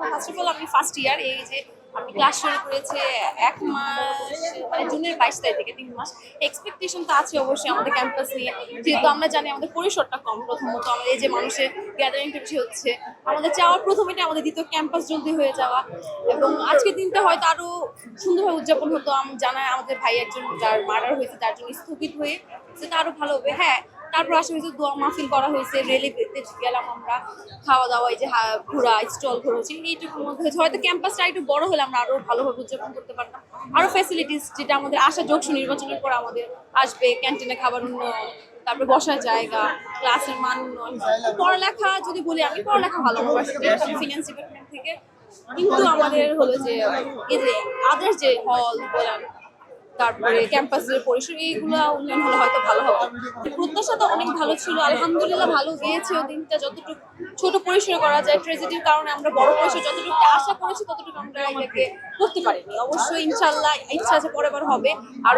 First of all আমি first year এই যে আমি ক্লাস শুরু করেছে এক মাস মানে জুনের বাইশ তারিখ থেকে তিন মাস। এক্সপেকটেশন তো আছে অবশ্যই আমাদের ক্যাম্পাস নিয়ে। যেহেতু আমরা জানি আমাদের পরিসরটা কম প্রথমত, আমাদের এই যে মানুষের গ্যাদারিংটা বেশি হচ্ছে, আমাদের চাওয়ার প্রথম এটা আমাদের দ্বিতীয় ক্যাম্পাস জলদি হয়ে যাওয়া। এবং আজকের দিনটা হয়তো আরও সুন্দরভাবে উদযাপন হতো, আমি জানাই আমাদের ভাই একজন যার মার্ডার হয়েছে, তার জন্য স্থগিত হয়ে, সেটা আরও ভালো হবে। হ্যাঁ তারপর আসা হয়েছে দোয়া মাহফিল করা হয়েছে রেলিতে গেলাম আমরা খাওয়া দাওয়া এই যে ঘোরা স্টল ঘোরা হচ্ছে এইটুকুর মধ্যে হয়েছে হয়তো ক্যাম্পাসটা একটু বড় হলে আমরা আরও ভালোভাবে উদযাপন করতে পারতাম। আরও ফ্যাসিলিটিস যেটা আমাদের আশা যোগসু নির্বাচনের পর আমাদের আসবে ক্যান্টিনে খাবার উন্নয়ন, তারপরে বসার জায়গা ক্লাসের মান উন্নয়ন। পড়ালেখা যদি বলি, আমি পড়ালেখা ভালো ফিনান্স ডিপার্টমেন্ট থেকে। কিন্তু আমাদের হলো যে, এই যে আদার্স যে হল বলেন তারপরে ক্যাম্পাসের পরিসর, এইগুলো উন্নয়ন হলে হয়তো ভালো হবে প্রত্যাশা তো অনেক ভালো ছিল, আলহামদুলিল্লাহ ভালো গিয়েছে দিনটা যতটুকু, ছোট পরিসরে করা যায়। ট্রেজেডির কারণে আমরা বড় পরিসর যতটুকু আশা করেছি, ততটুকু আমরা এটাকে করতে পারিনি। অবশ্যই ইনশাল্লাহ ইচ্ছা আছে বার হবে। আরও